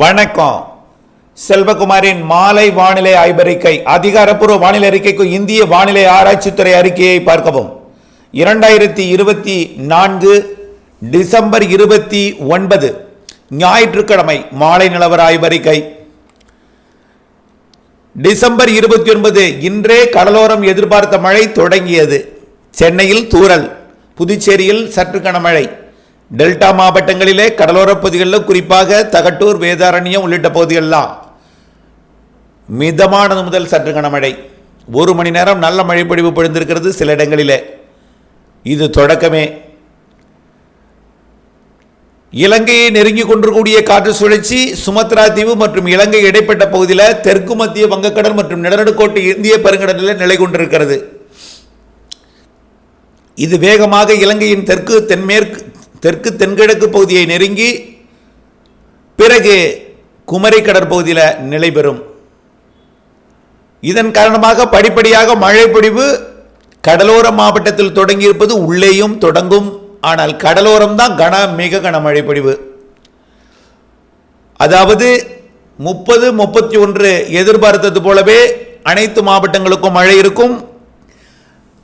வணக்கம். செல்வகுமாரின் மாலை வானிலை ஆய்வறிக்கை அதிகாரப்பூர்வ வானிலை அறிக்கைக்கு இந்திய வானிலை ஆராய்ச்சித்துறை அறிக்கையை பார்க்கவும். இரண்டாயிரத்தி இருபத்தி நான்கு டிசம்பர் இருபத்தி ஒன்பது ஞாயிற்றுக்கிழமை மாலை நிலவர ஆய்வறிக்கை. டிசம்பர் இருபத்தி ஒன்பது இன்றே கடலோரம் எதிர்பார்த்த மழை தொடங்கியது. சென்னையில் தூரல் புதுச்சேரியில் சற்று கனமழை டெல்டா மாவட்டங்களிலே கடலோரப் பகுதிகளில் குறிப்பாக தகட்டூர் வேதாரண்யம் உள்ளிட்ட பகுதிகளெலாம் மிதமானது முதல் சற்று கனமழை. ஒரு மணி நேரம் நல்ல மழை பொழிவு பொழிந்திருக்கிறது சில இடங்களிலே. இது தொடக்கமே. இலங்கையை நெருங்கி கொண்டிருக்கூடிய காற்று சுழற்சி சுமத்ரா தீவு மற்றும் இலங்கை இடைப்பட்ட பகுதியில் தெற்கு மத்திய வங்கக்கடல் மற்றும் நிலநடுக்கோட்டு இந்திய பெருங்கடலில் நிலை கொண்டிருக்கிறது. இது வேகமாக இலங்கையின் தெற்கு தென்மேற்கு தெற்கு தென்கிழக்கு பகுதியை நெருங்கி பிறகு குமரி கடற்பகுதியில் நிலை பெறும். இதன் காரணமாக படிப்படியாக மழைப்பொழிவு கடலோர மாவட்டத்தில் தொடங்கியிருப்பது உள்ளேயும் தொடங்கும். ஆனால் கடலோரம் தான் கன மிக கன மழைப்பொழிவு அதாவது முப்பது முப்பத்தி ஒன்று எதிர்பார்த்தது போலவே அனைத்து மாவட்டங்களுக்கும் மழை இருக்கும்.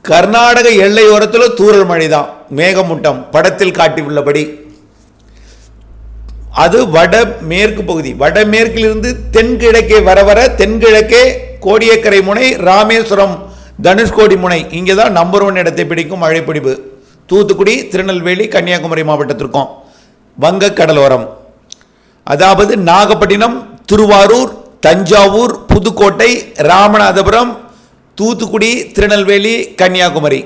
கர்நாடக எல்லையோரத்தில் தூரல் மழை தான் மேகமூட்டம் படத்தில் காட்டியுள்ளபடி. அது வட மேற்கு பகுதி வடமேற்கிலிருந்து தென்கிழக்கே வர வர தென்கிழக்கே கோடியக்கரை முனை ராமேஸ்வரம் தனுஷ்கோடி முனை இங்கே தான் நம்பர் ஒன் இடத்தை பிடிக்கும் மழைப்பிடிப்பு தூத்துக்குடி திருநெல்வேலி கன்னியாகுமரி மாவட்டத்திற்கும் வங்க கடலோரம் அதாவது நாகப்பட்டினம் திருவாரூர் தஞ்சாவூர் புதுக்கோட்டை ராமநாதபுரம் தூத்துக்குடி திருநெல்வேலி கன்னியாகுமரி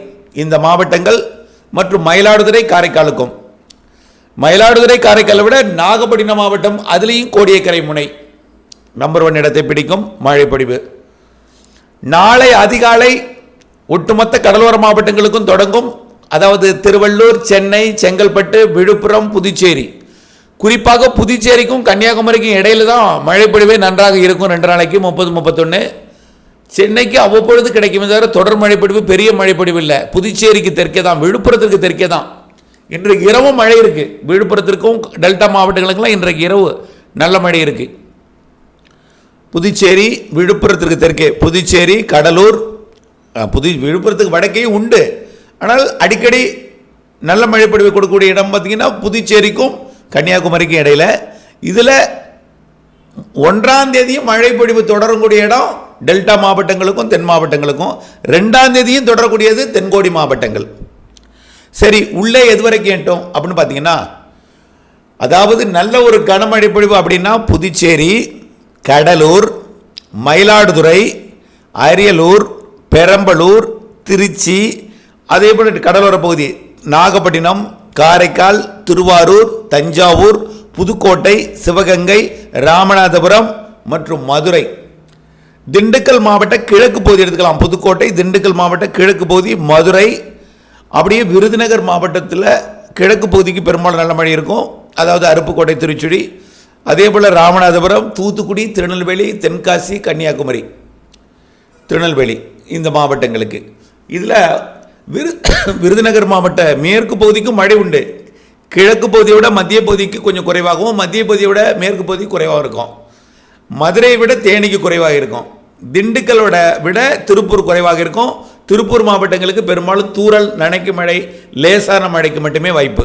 இந்த மாவட்டங்கள் மற்றும் மயிலாடுதுறை காரைக்காலுக்கும். மயிலாடுதுறை காரைக்காலை விட நாகப்பட்டினம் மாவட்டம் அதுலேயும் கோடியக்கரை முனை. நம்பர் ஒன் இடத்தை பிடிக்கும் மழை நாளை அதிகாலை ஒட்டுமொத்த கடலோர மாவட்டங்களுக்கும் தொடங்கும். அதாவது திருவள்ளூர் சென்னை செங்கல்பட்டு விழுப்புரம் புதுச்சேரி. குறிப்பாக புதுச்சேரிக்கும் கன்னியாகுமரிக்கும் இடையில தான் மழைப்பொழிவே நன்றாக இருக்கும். ரெண்டு நாளைக்கு முப்பது முப்பத்தொன்று சென்னைக்கு அவ்வப்பொழுது கிடைக்குமே தவிர தொடர் மழைப்பொழிவு பெரிய மழைப்பொழிவு இல்லை. புதுச்சேரிக்கு தெற்கே தான் விழுப்புரத்திற்கு தெற்கே தான். இன்றைக்கு இரவும் மழை இருக்கு. விழுப்புரத்திற்கும் டெல்டா மாவட்டங்களுக்கெல்லாம் இன்றைக்கு இரவு நல்ல மழை இருக்கு. புதுச்சேரி விழுப்புரத்திற்கு தெற்கே. புதுச்சேரி கடலூர் புது விழுப்புரத்துக்கு வடக்கேயும் உண்டு. ஆனால் அடிக்கடி நல்ல மழைப்பொழிவு கொடுக்கக்கூடிய இடம் பார்த்தீங்கன்னா புதுச்சேரிக்கும் கன்னியாகுமரிக்கும் இடையில. இதில் ஒன்றாம் தேதியும் மழை தொடரக்கூடிய இடம் டெல்டா மாவட்டங்களுக்கும் தென் மாவட்டங்களுக்கும் ரெண்டாம் தேதியும் தொடரக்கூடியது தென்கோடி மாவட்டங்கள். சரி உள்ளே எது வரைக்கும் எட்டும்? அப்படின்னு பார்த்தீங்கன்னா அதாவது நல்ல ஒரு கனமழை பொழிவு அப்படின்னா புதுச்சேரி கடலூர் மயிலாடுதுறை அரியலூர் பெரம்பலூர் திருச்சி அதே போல் கடலோர பகுதி நாகப்பட்டினம் காரைக்கால் திருவாரூர் தஞ்சாவூர் புதுக்கோட்டை சிவகங்கை ராமநாதபுரம் மற்றும் மதுரை. திண்டுக்கல் மாவட்ட கிழக்கு பகுதி எடுத்துக்கலாம். புதுக்கோட்டை திண்டுக்கல் மாவட்ட கிழக்கு பகுதி மதுரை அப்படியே விருதுநகர் மாவட்டத்தில் கிழக்கு பகுதிக்கு பெரும்பாலும் நல்ல மழை இருக்கும். அதாவது அருப்புக்கோட்டை திருச்சுடி அதே போல் ராமநாதபுரம் தூத்துக்குடி திருநெல்வேலி தென்காசி கன்னியாகுமரி திருநெல்வேலி இந்த மாவட்டங்களுக்கு. இதில் விரு விருதுநகர் மாவட்ட மேற்கு பகுதிக்கும் மழை உண்டு. கிழக்கு பகுதியை விட மத்திய பகுதிக்கு கொஞ்சம் குறைவாகவும் மத்திய பகுதியை விட மேற்கு பகுதி குறைவாக இருக்கும். மதுரையை விட தேனிக்கு குறைவாக இருக்கும். திண்டுக்கலோட விட திருப்பூர் குறைவாக இருக்கும். திருப்பூர் மாவட்டங்களுக்கு பெரும்பாலும் தூரல் நனைக்கு மழை லேசான மழைக்கு மட்டுமே வாய்ப்பு.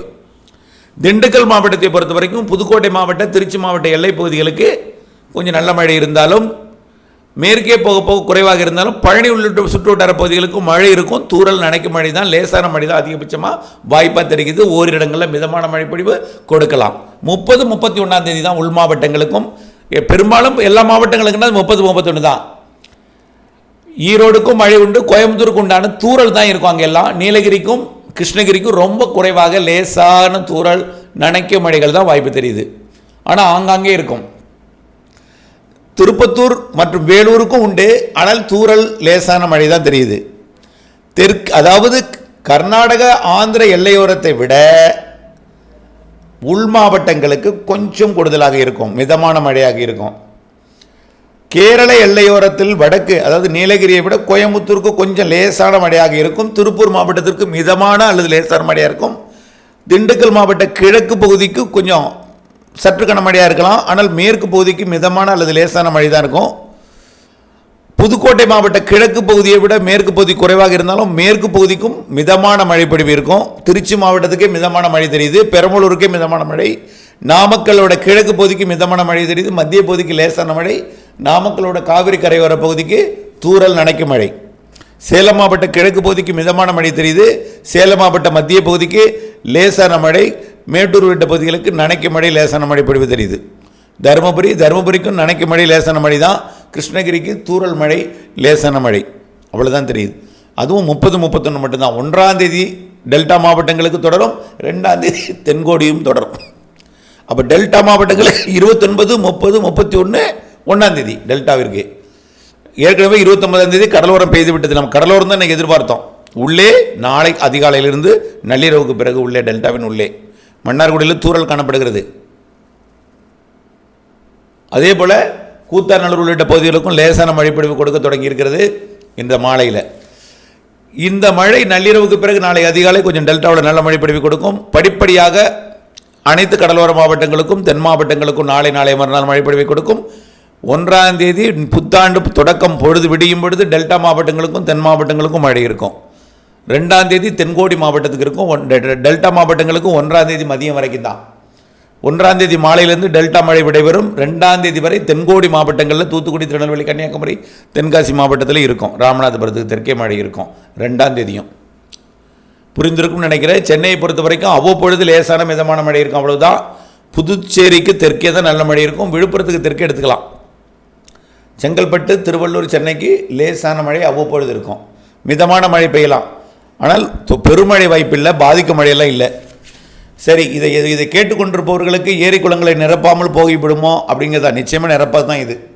திண்டுக்கல் மாவட்டத்தை பொறுத்த வரைக்கும் புதுக்கோட்டை மாவட்ட திருச்சி மாவட்ட எல்லை பகுதிகளுக்கு கொஞ்சம் நல்ல மழை இருந்தாலும் மேற்கே போக போக குறைவாக இருந்தாலும் பழனி உள்ளிட்ட சுற்றுவட்டார பகுதிகளுக்கும் மழை இருக்கும். தூரல் நனைக்கு மழை தான் லேசான மழை தான் அதிகபட்சமாக வாய்ப்பாக தெரிகிறது. ஓரிரு இடங்களில் மிதமான மழைப்பொழிவு கொடுக்கலாம். முப்பது முப்பத்தி ஒன்றாம் தேதி தான் உள் மாவட்டங்களுக்கும் பெரும்பாலும் எல்லா மாவட்டங்களுக்குன்னா முப்பது முப்பத்தொன்று தான். ஈரோடுக்கும் மழை உண்டு கோயம்புத்தூருக்கு உண்டான தூரல் தான் இருக்கும் அங்கே எல்லாம். நீலகிரிக்கும் கிருஷ்ணகிரிக்கும் ரொம்ப குறைவாக லேசான தூரல் நனைக்க மழைகள் தான் வாய்ப்பு தெரியுது. ஆனால் ஆங்காங்கே இருக்கும். திருப்பத்தூர் மற்றும் வேலூருக்கும் உண்டு ஆனால் தூரல் லேசான மழை தான் தெரியுது. தெற்கு அதாவது கர்நாடக ஆந்திர எல்லையோரத்தை விட உள் மாவட்டங்களுக்கு கொஞ்சம் கூடுதலாக இருக்கும் மிதமான மழையாக இருக்கும். கேரள எல்லையோரத்தில் வடக்கு அதாவது நீலகிரியை விட கோயம்புத்தூருக்கு கொஞ்சம் லேசான மழையாக இருக்கும் திருப்பூர் மாவட்டத்திற்கு மிதமான அல்லது லேசான மழையாக இருக்கும். திண்டுக்கல் மாவட்ட கிழக்கு பகுதிக்கு கொஞ்சம் சற்று கனமழையாக இருக்கலாம் ஆனால் மேற்கு பகுதிக்கு மிதமான அல்லது லேசான மழை தான் இருக்கும். புதுக்கோட்டை மாவட்ட கிழக்கு பகுதியை விட மேற்கு பகுதி குறைவாக இருந்தாலும் மேற்கு பகுதிக்கும் மிதமான மழைப்பொழிவு இருக்கும். திருச்சி மாவட்டத்துக்கே மிதமான மழை தெரியுது. பெரம்பலூருக்கே மிதமான மழை. நாமக்கலோட கிழக்கு பகுதிக்கு மிதமான மழை தெரியுது. மத்திய பகுதிக்கு லேசான மழை. நாமக்கலோட காவிரி கரையோர பகுதிக்கு தூரல் நனைக்கும் மழை. சேலம் மாவட்ட கிழக்கு பகுதிக்கு மிதமான மழை தெரியுது. சேலம் மாவட்ட மத்திய பகுதிக்கு லேசான மழை. மேட்டூர் உள்ளிட்ட பகுதிகளுக்கு நனைக்கும் மழை லேசான மழை பொழிவு தெரியுது. தருமபுரி தருமபுரிக்கும் நனைக்கும் மழை லேசான மழை தான். கிருஷ்ணகிரிக்கு தூரல் மழை லேசான மழை. அவ்வளோதான் தெரியுது. அதுவும் முப்பது முப்பத்தொன்று மட்டும்தான். ஒன்றாம் தேதி டெல்டா மாவட்டங்களுக்கு தொடரும் ரெண்டாம் தேதி தென்கோடியும் தொடரும். அப்போ டெல்டா மாவட்டங்களுக்கு இருபத்தொன்பது முப்பது முப்பத்தி ஒன்று ஒன்றாம் தேதி டெல்டாவிற்கு. ஏற்கனவே இருபத்தொன்பதாம் தேதி கடலோரம் பெய்து விட்டது. நம்ம கடலோரம் தான் இன்னைக்கு எதிர்பார்த்தோம். உள்ளே நாளை அதிகாலையிலிருந்து நள்ளிரவுக்கு பிறகு உள்ளே டெல்டாவின் உள்ளே. மன்னார்குடியில் தூரல் காணப்படுகிறது. அதே போல் கூத்தாநல்லூர் உள்ளிட்ட பகுதிகளுக்கும் லேசான மழைப்பொழிவு கொடுக்க தொடங்கி இருக்கிறது இந்த மாலையில். இந்த மழை நள்ளிரவுக்கு பிறகு நாளை அதிகாலை கொஞ்சம் டெல்டாவில் நல்ல மழைப்பொழிவு கொடுக்கும். படிப்படியாக அனைத்து கடலோர மாவட்டங்களுக்கும் தென் மாவட்டங்களுக்கும் நாளை நாளை மறுநாள் மழைப்பொழிவை கொடுக்கும். ஒன்றாம் தேதி புத்தாண்டு தொடக்கம் பொழுது விடியும் பொழுது டெல்டா மாவட்டங்களுக்கும் தென் மாவட்டங்களுக்கும் மழை இருக்கும். ரெண்டாம் தேதி தென்கோடி மாவட்டத்துக்கு இருக்கும். ஒன் டெ- டெல்டா மாவட்டங்களுக்கும் ஒன்றாம் தேதி மதியம் வரைக்கும் தான். ஒன்றாம் தேதி மாலையிலிருந்து டெல்டா மழை விடைபெறும். ரெண்டாம் தேதி வரை தென்கோடி மாவட்டங்களில் தூத்துக்குடி திருநெல்வேலி கன்னியாகுமரி தென்காசி மாவட்டத்தில் இருக்கும். ராமநாதபுரத்துக்கு தெற்கே மழை இருக்கும். ரெண்டாம் தேதியும். புரிந்திருக்கும்னு நினைக்கிறேன். சென்னையை பொறுத்த வரைக்கும் அவ்வப்பொழுது லேசான மிதமான மழை இருக்கும். அவ்வளவுதான். புதுச்சேரிக்கு தெற்கே தான் நல்ல மழை இருக்கும். விழுப்புரத்துக்கு தெற்கே எடுத்துக்கலாம். செங்கல்பட்டு திருவள்ளூர் சென்னைக்கு லேசான மழை அவ்வப்பொழுது இருக்கும். மிதமான மழை பெய்யலாம். ஆனால் பெருமழை வாய்ப்பில்லை. பாதிக்கும் மழையெல்லாம் இல்லை. சரி இதை இதை- இதை கேட்டுக்கொண்டிருப்பவர்களுக்கு ஏரி குளங்களை நிரப்பாமல் போகிவிடுமோ அப்படிங்கிறதா? நிச்சயமாக நிரப்பாது தான் இது.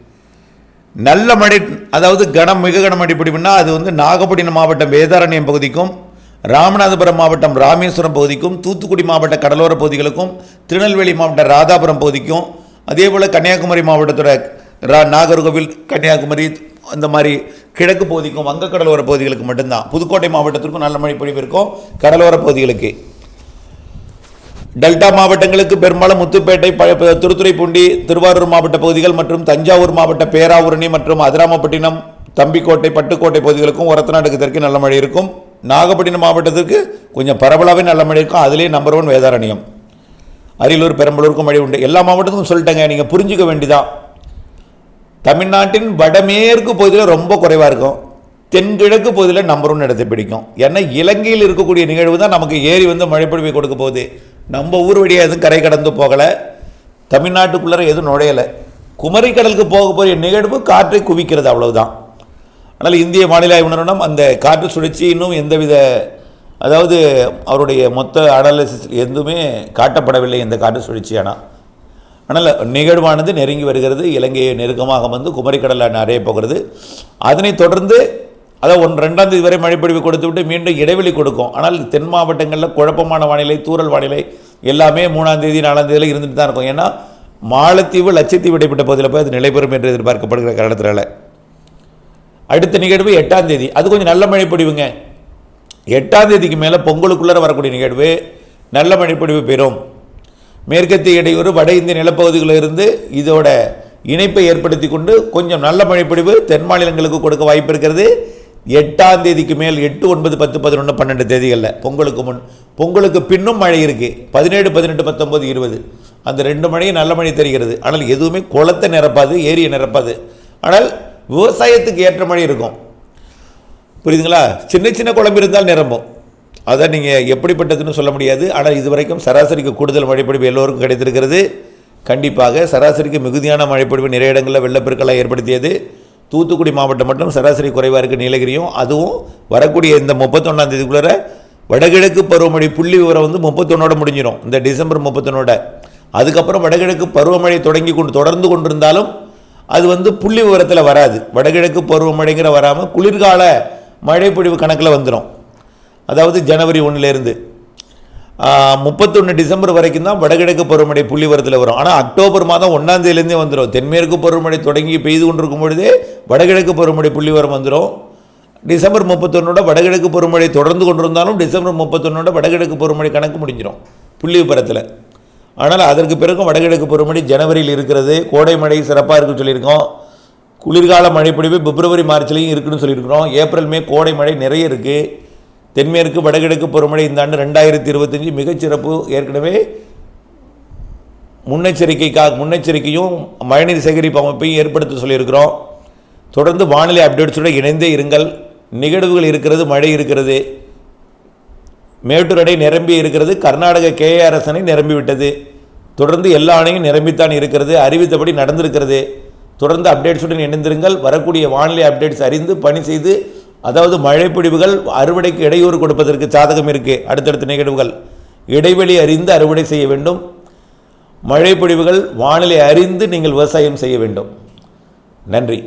நல்ல மழை அதாவது கனம் மிக கனமழை பிடிப்புனா அது வந்து நாகப்பட்டினம் மாவட்டம் வேதாரண்யம் பகுதிக்கும் ராமநாதபுரம் மாவட்டம் ராமேஸ்வரம் பகுதிக்கும் தூத்துக்குடி மாவட்ட கடலோர பகுதிகளுக்கும் திருநெல்வேலி மாவட்ட ராதாபுரம் பகுதிக்கும் அதே போல் கன்னியாகுமரி மாவட்டத்தோட ரா நாகர்கோவில் கன்னியாகுமரி அந்த மாதிரி கிழக்கு பகுதிக்கும் வங்கக்கடலோர பகுதிகளுக்கு மட்டும்தான். புதுக்கோட்டை மாவட்டத்திற்கும் நல்ல மழை பொழிவு இருக்கும். கடலோர பகுதிகளுக்கு. டெல்டா மாவட்டங்களுக்கு பெரும்பாலும் முத்துப்பேட்டை திருத்துறைப்பூண்டி திருவாரூர் மாவட்ட பகுதிகள் மற்றும் தஞ்சாவூர் மாவட்ட பேராவூரணி மற்றும் அதிராமப்பட்டினம் தம்பிக்கோட்டை பட்டுக்கோட்டை பகுதிகளுக்கும் ஒரத்தநாட்டுக்கு தெற்கு நல்ல மழை இருக்கும். நாகப்பட்டினம் மாவட்டத்திற்கு கொஞ்சம் பரவலாகவே நல்ல மழை இருக்கும். அதிலேயே நம்பர் ஒன் வேதாரண்யம். அரியலூர் பெரம்பலூருக்கும் மழை உண்டு. எல்லா மாவட்டத்துக்கும் சொல்லிட்டேங்க நீங்கள் புரிஞ்சுக்க வேண்டிதான் தமிழ்நாட்டின் வடமேற்கு பகுதியில் ரொம்ப குறைவாக இருக்கும். தென்கிழக்கு பகுதியில் நம்பர் ஒன் இடத்தை பிடிக்கும். ஏன்னா இலங்கையில் இருக்கக்கூடிய நிகழ்வு தான் நமக்கு ஏரி வந்து மழைப்பொழிவை கொடுக்க போகுது. நம்ம ஊர் வழியாக எதுவும் கரை கடந்து போகலை. தமிழ்நாட்டுக்குள்ளே எதுவும் நுழையலை. குமரிக்கடலுக்கு போக போகிற நிகழ்வு காற்றை குவிக்கிறது அவ்வளவுதான். ஆனால் இந்திய மாநில ஆய்வு நிறுவனம் அந்த காற்று சுழற்சி இன்னும் எந்தவித அதாவது அவருடைய மொத்த அனாலிசிஸ் எதுவுமே காட்டப்படவில்லை இந்த காற்று சுழற்சி ஆனால் ஆனால் நிகழ்வானது நெருங்கி வருகிறது. இலங்கையை நெருக்கமாக வந்து குமரிக்கடலில் நிறைய போகிறது. அதனைத் தொடர்ந்து அதாவது ஒன் ரெண்டாம் தேதி வரை மழைப்பொழிவு கொடுத்து விட்டு மீண்டும் இடைவெளி கொடுக்கும். ஆனால் தென் மாவட்டங்களில் குழப்பமான வானிலை தூரல் வானிலை எல்லாமே மூணாம் தேதி நாலாம் தேதியில் இருந்துட்டு தான் இருக்கும். ஏன்னா மாலத்தீவு லட்சத்தீவு இடைப்பட்ட பகுதியில் போய் அது நிலைபெறும் என்று எதிர்பார்க்கப்படுகிற காரணத்தினால. அடுத்த நிகழ்வு எட்டாம் தேதி. அது கொஞ்சம் நல்ல மழை பொழிவுங்க எட்டாம் தேதிக்கு மேலே பொங்கலுக்குள்ளே வரக்கூடிய நிகழ்வு நல்ல மழைப்பொழிவு பெறும். மேற்கத்திய இடையூறு வட இந்திய நிலப்பகுதிகளில் இருந்து இதோட இணைப்பை ஏற்படுத்தி கொண்டு கொஞ்சம் நல்ல மழைப்பொழிவு தென் மாநிலங்களுக்கு கொடுக்க வாய்ப்பு இருக்கிறது. எட்டாம் தேதிக்கு மேல் எட்டு ஒன்பது பத்து பதினொன்று பன்னெண்டு தேதிகளில் பொங்கலுக்கு முன் பொங்கலுக்கு பின்னும் மழை இருக்குது பதினேழு பதினெட்டு பத்தொம்பது இருபது. அந்த ரெண்டு மழையும் நல்ல மழை தெரிகிறது. ஆனால் எதுவுமே குளத்தை நிரப்பாது ஏரியை நிரப்பாது. ஆனால் விவசாயத்துக்கு ஏற்ற மழை இருக்கும். புரியுதுங்களா? சின்ன சின்ன குழம்பு இருந்தால் நிரம்பும். அதை நீங்கள் எப்படிப்பட்டதுன்னு சொல்ல முடியாது. ஆனால் இதுவரைக்கும் சராசரிக்கு கூடுதல் மழைப்பொழிவு எல்லோருக்கும் கிடைத்திருக்கிறது. கண்டிப்பாக சராசரிக்கு மிகுதியான மழைப்பொழிவு நிறைய இடங்களில் வெள்ளப்பெருக்கெல்லாம் ஏற்படுத்தியது. தூத்துக்குடி மாவட்டம் மட்டும் சராசரி குறைவாக இருக்குது நீலகிரியும். அதுவும் வரக்கூடிய இந்த முப்பத்தொன்னாம் தேதிக்குள்ளே வடகிழக்கு பருவமழை புள்ளி விவரம் வந்து முப்பத்தொன்னோட முடிஞ்சிடும் இந்த டிசம்பர் முப்பத்தொன்னோட. அதுக்கப்புறம் வடகிழக்கு பருவமழை தொடங்கி கொண்டு தொடர்ந்து கொண்டிருந்தாலும் அது வந்து புள்ளி விவரத்தில் வராது. வடகிழக்கு பருவமழைங்கிற வராமல் குளிர்கால மழைப்பொழிவு கணக்கில் வந்துடும் அதாவது ஜனவரி ஒன்றுலேருந்து முப்பத்தொன்று டிசம்பர் வரைக்கும் தான் வடகிழக்கு பருவமழை புள்ளிவரத்தில் வரும். ஆனால் அக்டோபர் மாதம் ஒன்றாம் தேதியிலேருந்தே வந்துடும் தென்மேற்கு பருவமழை தொடங்கி பெய்து கொண்டிருக்கும் பொழுதே வடகிழக்கு பருவமழை புள்ளிவரம் வந்துடும் டிசம்பர் முப்பத்தொன்னோட வடகிழக்கு பருவமழை தொடர்ந்து கொண்டிருந்தாலும் டிசம்பர் முப்பத்தொன்னோட வடகிழக்கு பருவமழை கணக்கு முடிஞ்சிடும் புள்ளி விவரத்தில் ஆனால் அதற்கு பிறகும் வடகிழக்கு பருவமழை ஜனவரியில் இருக்கிறது. கோடை மழை சிறப்பாக இருக்குன்னு சொல்லியிருக்கோம். குளிர்கால மழைப்பொழிவு பிப்ரவரி மார்ச்லேயும் இருக்குன்னு சொல்லியிருக்கிறோம். ஏப்ரல் மே கோடை மழை நிறைய இருக்குது தென்மேற்கு வடகிழக்கு பருவமழை இந்த ஆண்டு ரெண்டாயிரத்தி இருபத்தஞ்சி மிகச்சிறப்பு ஏற்கனவே முன்னெச்சரிக்கைக்காக முன்னெச்சரிக்கையும் மழைநீர் சேகரிப்பு அமைப்பையும் ஏற்படுத்த சொல்லியிருக்கிறோம். தொடர்ந்து வானிலை அப்டேட்ஸோடு இணைந்தே இருங்கள். நிகழ்வுகள் இருக்கிறது மழை இருக்கிறது. மேட்டூர் அணை நிரம்பி இருக்கிறது கர்நாடக கேஆர்எஸ் அணை நிரம்பிவிட்டது தொடர்ந்து எல்லா அணையும் நிரம்பித்தான் இருக்கிறது அறிவித்தபடி நடந்திருக்கிறது. தொடர்ந்து அப்டேட்ஸுடன் இணைந்திருங்கள். வரக்கூடிய வானிலை அப்டேட்ஸ் அறிந்து பணி செய்து அதாவது மழைப்பிடிவுகள் அறுவடைக்கு இடையூறு கொடுப்பதற்கு சாதகம் இருக்குது அடுத்தடுத்த நிகழ்வுகள். இடைவெளி அறிந்து அறுவடை செய்ய வேண்டும். மழைப்பொழிவுகள் வானிலை அறிந்து நீங்கள் விவசாயம் செய்ய வேண்டும். நன்றி.